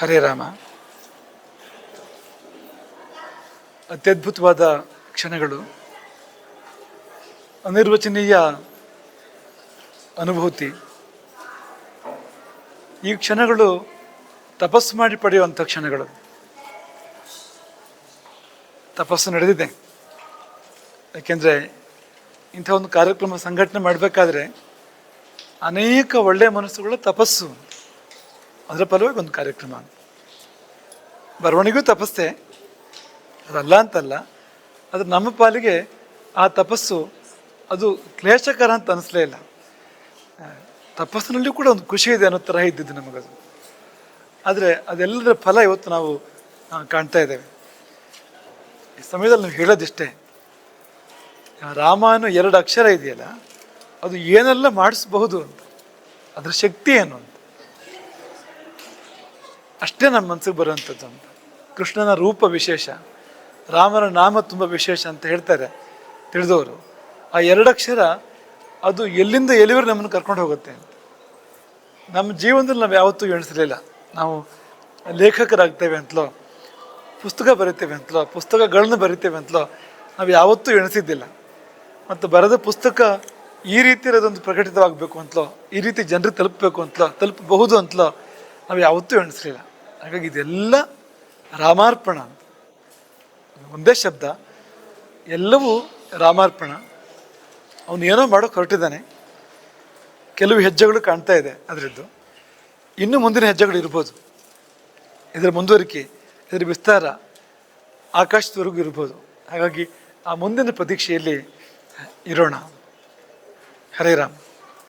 ಹರೇ ರಾಮ. ಅತ್ಯದ್ಭುತವಾದ ಕ್ಷಣಗಳು. ಅನಿರ್ವಚನೀಯ ಅನುಭೂತಿ. ಈ ಕ್ಷಣಗಳು ತಪಸ್ಸು ಮಾಡಿ ಪಡೆಯುವಂಥ ಕ್ಷಣಗಳು. ತಪಸ್ಸು ನಡೆದಿದೆ. ಯಾಕೆಂದರೆ ಇಂಥ ಒಂದು ಕಾರ್ಯಕ್ರಮ ಸಂಘಟನೆ ಮಾಡಬೇಕಾದ್ರೆ ಅನೇಕ ಒಳ್ಳೆಯ ಮನಸ್ಸುಗಳು ತಪಸ್ಸು ಅದರ ಫಲವಾಗಿ ಒಂದು ಕಾರ್ಯಕ್ರಮ. ಬರವಣಿಗೂ ತಪಸ್ಸೆ. ಅದಲ್ಲ ಅಂತಲ್ಲ ಆದರೆ ನಮ್ಮ ಪಾಲಿಗೆ ಆ ತಪಸ್ಸು ಅದು ಕ್ಲೇಶಕರ ಅಂತ ಅನಿಸ್ಲೇ ಇಲ್ಲ. ತಪಸ್ಸಿನಲ್ಲಿ ಕೂಡ ಒಂದು ಖುಷಿ ಇದೆ ಅನ್ನೋ ಥರ ಇದ್ದಿದ್ದು ನಮಗದು. ಆದರೆ ಅದೆಲ್ಲದರ ಫಲ ಇವತ್ತು ನಾವು ಕಾಣ್ತಾ ಇದ್ದೇವೆ. ಈ ಸಮಯದಲ್ಲಿ ನಾವು ಹೇಳೋದಿಷ್ಟೇ, ರಾಮಾಯಣ ಎರಡು ಅಕ್ಷರ ಇದೆಯಲ್ಲ, ಅದು ಏನೆಲ್ಲ ಮಾಡಿಸ್ಬಹುದು ಅಂತ, ಅದರ ಶಕ್ತಿ ಏನು ಅಂತ. ಅಷ್ಟೇ ನಮ್ಮ ಮನಸ್ಸಿಗೆ ಬರುವಂಥದ್ದು ಅಂತ. ಕೃಷ್ಣನ ರೂಪ ವಿಶೇಷ, ರಾಮನ ನಾಮ ತುಂಬ ವಿಶೇಷ ಅಂತ ಹೇಳ್ತಾರೆ ತಿಳಿದವರು. ಆ ಎರಡಕ್ಷರ ಅದು ಎಲ್ಲಿಂದ ಎಲ್ಲಿವರು ನಮ್ಮನ್ನು ಕರ್ಕೊಂಡು ಹೋಗುತ್ತೆ ಅಂತ. ನಮ್ಮ ಜೀವನದಲ್ಲಿ ನಾವು ಯಾವತ್ತೂ ಎಣಿಸಲಿಲ್ಲ. ನಾವು ಲೇಖಕರಾಗ್ತೇವೆ ಅಂತಲೋ, ಪುಸ್ತಕ ಬರಿತೇವೆ ಅಂತಲೋ, ಪುಸ್ತಕಗಳನ್ನು ಬರಿತೇವೆ ಅಂತಲೋ, ನಾವು ಯಾವತ್ತೂ ಎಣಿಸಿದ್ದಿಲ್ಲ. ಮತ್ತು ಬರೆದ ಪುಸ್ತಕ ಈ ರೀತಿ ಇರೋದೊಂದು ಪ್ರಕಟಿತವಾಗಬೇಕು ಅಂತಲೋ, ಈ ರೀತಿ ಜನರಿಗೆ ತಲುಪಬೇಕು ಅಂತಲೋ, ತಲುಪಬಹುದು ಅಂತಲೋ ನಾವು ಯಾವತ್ತೂ ಎಣಿಸಲಿಲ್ಲ. ಹಾಗಾಗಿ ಇದೆಲ್ಲ ರಾಮಾರ್ಪಣ ಅಂತ. ಒಂದೇ ಶಬ್ದ. ಎಲ್ಲವೂ ರಾಮಾರ್ಪಣ. ಅವನು ಏನೋ ಮಾಡೋಕೆ ಹೊರಟಿದ್ದಾನೆ. ಕೆಲವು ಹೆಜ್ಜೆಗಳು ಕಾಣ್ತಾ ಇದೆ ಅದರದ್ದು. ಇನ್ನು ಮುಂದಿನ ಹೆಜ್ಜೆಗಳು ಇರ್ಬೋದು. ಇದರ ಮುಂದುವರಿಕೆ, ಇದರ ವಿಸ್ತಾರ ಆಕಾಶದವರೆಗೂ ಇರ್ಬೋದು. ಹಾಗಾಗಿ ಆ ಮುಂದಿನ ಪ್ರತೀಕ್ಷೆಯಲ್ಲಿ ಇರೋಣ. ಹರೇ ರಾಮ್.